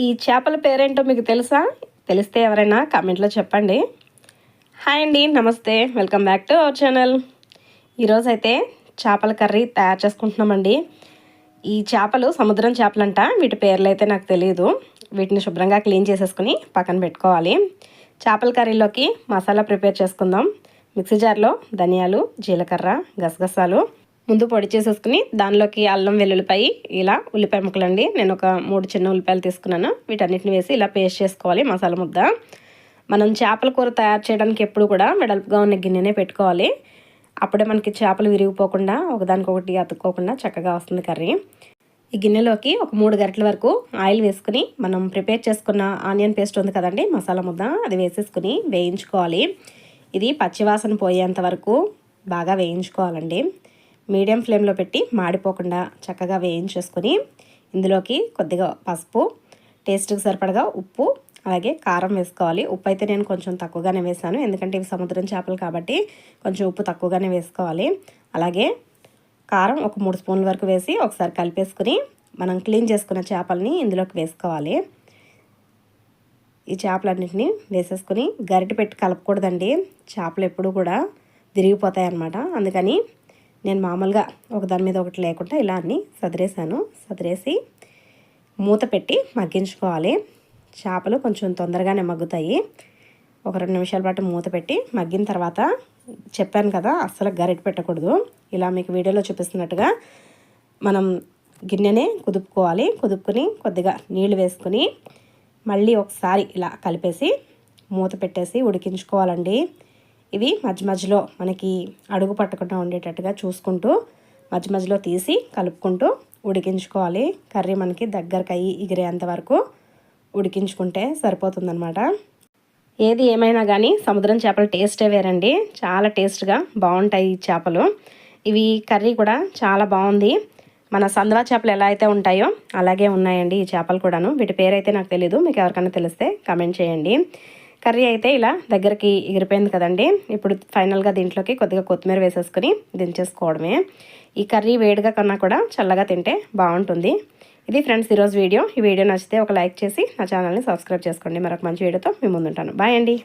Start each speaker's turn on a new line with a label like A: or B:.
A: ఈ చేపల పేరేంటో మీకు తెలుసా? తెలిస్తే ఎవరైనా కామెంట్లో చెప్పండి. హాయ్ అండి నమస్తే. Welcome back to our channel. ఈరోజు అయితే చేపల కర్రీ తయారు చేసుకుంటున్నామండి. ఈ చేపలు సముద్రం చేపలంట వీటి పేర్లు అయితే నాకు తెలియదు వీటిని శుభ్రంగా క్లీన్ చేసేసుకుని పక్కన పెట్టుకోవాలి. చేపల కర్రీలోకి మసాలా ప్రిపేర్ చేసుకుందాం. మిక్సీ జార్లో ధనియాలు జీలకర్ర గసగసాలు ముందు పొడి చేసేసుకుని దానిలోకి అల్లం వెల్లుల్లిపాయి ఇలా ఉల్లిపాయ ముక్కలండి. నేను ఒక మూడు చిన్న ఉల్లిపాయలు తీసుకున్నాను. వీటన్నిటిని వేసి ఇలా పేస్ట్ చేసుకోవాలి మసాలా ముద్ద. మనం చేపల కూర తయారు చేయడానికి ఎప్పుడు కూడా వెడల్పుగా ఉన్న గిన్నెనే పెట్టుకోవాలి. అప్పుడే మనకి చేపలు విరిగిపోకుండా ఒకదానికొకటి అతుక్కోకుండా చక్కగా వస్తుంది కర్రీ. ఈ గిన్నెలోకి ఒక మూడు గంటల వరకు ఆయిల్ వేసుకుని మనం ప్రిపేర్ చేసుకున్న ఆనియన్ పేస్ట్ ఉంది కదండి మసాలా ముద్ద అది వేసేసుకుని వేయించుకోవాలి. ఇది పచ్చివాసన పోయేంత వరకు బాగా వేయించుకోవాలండి. మీడియం ఫ్లేమ్లో పెట్టి మాడిపోకుండా చక్కగా వేయించేసుకొని ఇందులోకి కొద్దిగా పసుపు టేస్ట్కి సరిపడగా ఉప్పు అలాగే కారం వేసుకోవాలి. ఉప్పు అయితే నేను కొంచెం తక్కువగానే వేసాను. ఎందుకంటే ఇవి సముద్రం చేపలు కాబట్టి కొంచెం ఉప్పు తక్కువగానే వేసుకోవాలి. అలాగే కారం ఒక మూడు స్పూన్ల వరకు వేసి ఒకసారి కలిపేసుకుని మనం క్లీన్ చేసుకున్న చేపల్ని ఇందులోకి వేసుకోవాలి. ఈ చేపలన్నింటినీ వేసేసుకుని గరిటె పెట్టి కలపకూడదండి. చేపలు ఎప్పుడు కూడా విరిగిపోతాయి అన్నమాట అందుకని నేను మామూలుగా ఒక దాని మీద ఒకటి లేకుండా ఇలా అన్నీ సదిరేసాను సదిరేసి మూత పెట్టి మగ్గించుకోవాలి. చేపలు కొంచెం తొందరగానే మగ్గుతాయి. ఒక రెండు నిమిషాల పాటు మూత పెట్టి మగ్గిన తర్వాత చెప్పాను కదా అస్సలు గరిట పెట్టకూడదు. ఇలా మీకు వీడియోలో చూపిస్తున్నట్టుగా మనం గిన్నెనే కుదుపుకోవాలి. కుదుపుకొని కొద్దిగా నీళ్ళు వేసుకుని మళ్ళీ ఒకసారి ఇలా కలిపేసి మూత పెట్టేసి ఉడికించుకోవాలండి. ఇవి మధ్య మధ్యలో మనకి అడుగు పట్టకుండా ఉండేటట్టుగా చూసుకుంటూ మధ్య మధ్యలో తీసి కలుపుకుంటూ ఉడికించుకోవాలి. కర్రీ మనకి దగ్గరకు అయ్యి ఎగిరేంత వరకు ఉడికించుకుంటే సరిపోతుందనమాట ఏది ఏమైనా కానీ సముద్రం చేపల టేస్టే వేరండి. చాలా టేస్ట్గా బాగుంటాయి ఈ చేపలు. ఇవి కర్రీ కూడా చాలా బాగుంది. మన సందవా చేపలు ఎలా అయితే ఉంటాయో అలాగే ఉన్నాయండి ఈ చేపలు కూడాను. వీటి పేరైతే నాకు తెలీదు. మీకు ఎవరికైనా తెలిస్తే కమెంట్ చేయండి. కర్రీ అయితే ఇలా దగ్గరికి ఎగిరిపోయింది కదండి. ఇప్పుడు ఫైనల్గా దీంట్లోకి కొద్దిగా కొత్తిమీర వేసేసుకుని దించేసుకోవడమే. ఈ కర్రీ వేడిగా కన్నా కూడా చల్లగా తింటే బాగుంటుంది. ఇది ఫ్రెండ్స్ ఈరోజు వీడియో. ఈ వీడియో నచ్చితే ఒక లైక్ చేసి నా ఛానల్ని సబ్స్క్రైబ్ చేసుకోండి. మరొక మంచి వీడియోతో మేము ముందుంటాను. బాయ్ అండి.